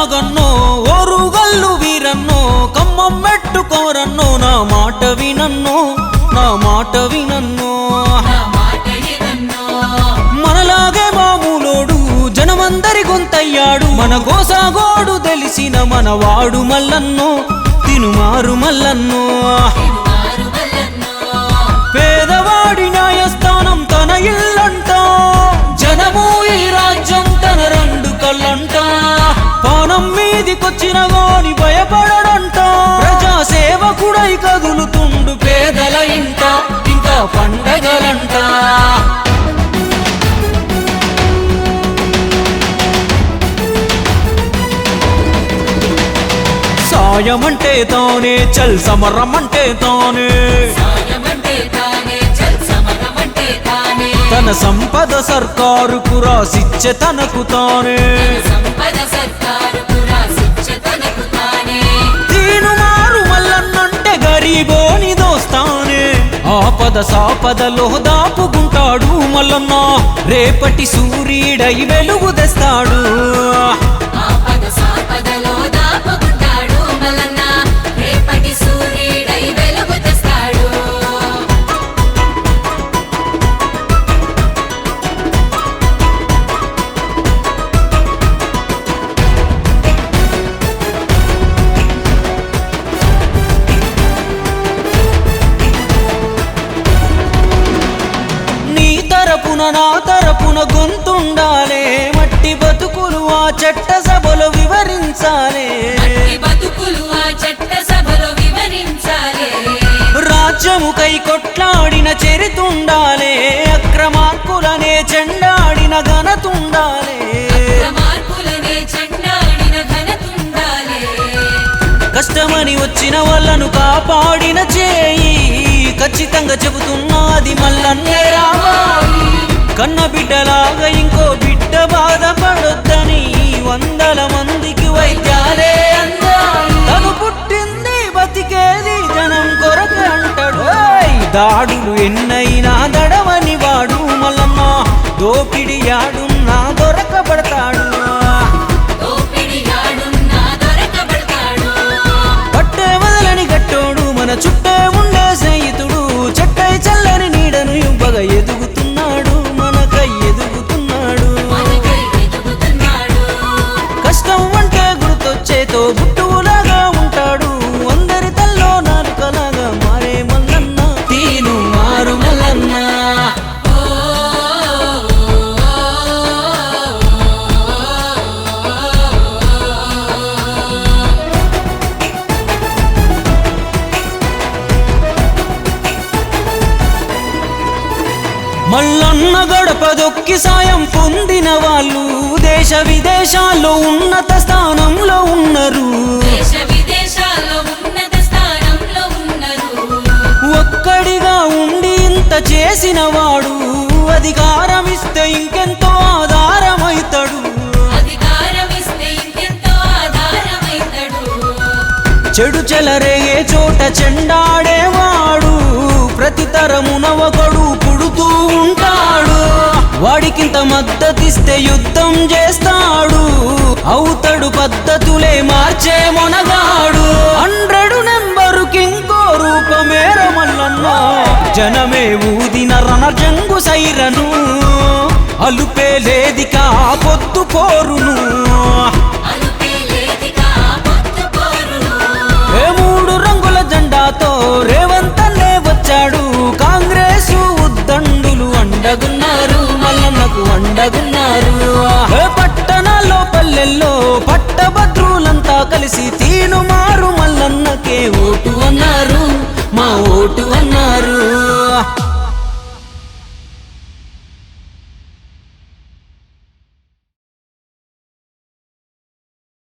నాగన్నో ఓరుగల్లు వీరన్నో కమ్మం మెట్టుకోరన్నో నా మాట వినన్నో నా మాట వినన్నో. మనలాగే మామూలోడు జనమందరి గొంతయ్యాడు. మన గోసాగోడు తెలిసిన మనవాడు మల్లన్నో తినుమారు మల్లన్నో. పేదవాడి న్యాయస్థానం తన ఇళ్ళ పానం మీదికొచ్చిన భయపడడంట. ప్రజా సేవకుడై కదులుతుండు పేదల ఇంట ఇంకా పండగలంట. సాయమంటే తానే చల్ సమరమంటే తానే. సాయమంటే తన సంపద సర్కారుకు రాసిచ్చే తనకు తానే. సంపద సర్కారు గరీబోని ఆపద సాపదలో దాపుకుంటాడు మల్లన్న. రేపటి సూర్యుడై వెలుగు తెస్తాడు. ఆపద సాపదలో దాపకుంటాడు మల్లన్న. రేపటి సూర్యుడై వెలుగు తరపున నా తరపున గొంతుండాలే. మట్టి బతుకులు ఆ చట్ట సభలో వివరించాలే. మట్టి బతుకులు ఆ చట్ట సభలో వివరించాలి. రాజ్యముకై కొట్లాడిన చరితుండాలే. అక్రమార్కులనే చెండాడిన ఘనతుండాలే. కష్టమని వచ్చిన వాళ్ళను కాపాడిన చేయి. ఖచ్చితంగా చెబుతున్నది మల్లన్నే రావాలి కన్న బిడ్డలాగా ఇంకో బిడ్డ బాధపడొద్దని వందల మందికి వైద్యాలే తను పుట్టింది బతికేది జనం కొరకు అంటాడు! దాడులు ఎన్నైనా దడవని వాడు మల్లమ్మ. దోపిడి యాడున్నా దొరకబడతాడు. పట్టే వదలని గట్టోడు మన చుట్టే మల్లన్న గడప దొక్కి సాయం పొందిన వాళ్ళు దేశ విదేశాల్లో ఉన్నత స్థానంలో ఉన్నారు. దేశ విదేశాల్లో ఉన్నత స్థానంలో ఉన్నారు. ఒక్కడిగా ఉండి ఇంత చేసిన వాడు అధికారం చెడు చెలరేగే చోట చెండాడేవాడు. ప్రతి తరమున ఒకడు పుడుతూ ఉంటాడు. వాడికింత మద్దతిస్తే యుద్ధం చేస్తాడు. అవుతాడు పద్ధతులే మార్చే మొనగాడు. హండ్రెడ్ నెంబరుకి ఇంకో రూపమే మల్లన్న జనమే ఊదిన రణజంగు సైరను. అలుపే లేదికా పొద్దు పోరును. అండగున్నారు పట్టణాల్లో పల్లెల్లో పట్టభద్రులంతా కలిసి తీను మారు మల్లన్నకే ఓటు అన్నారు. మా ఓటు అన్నారు.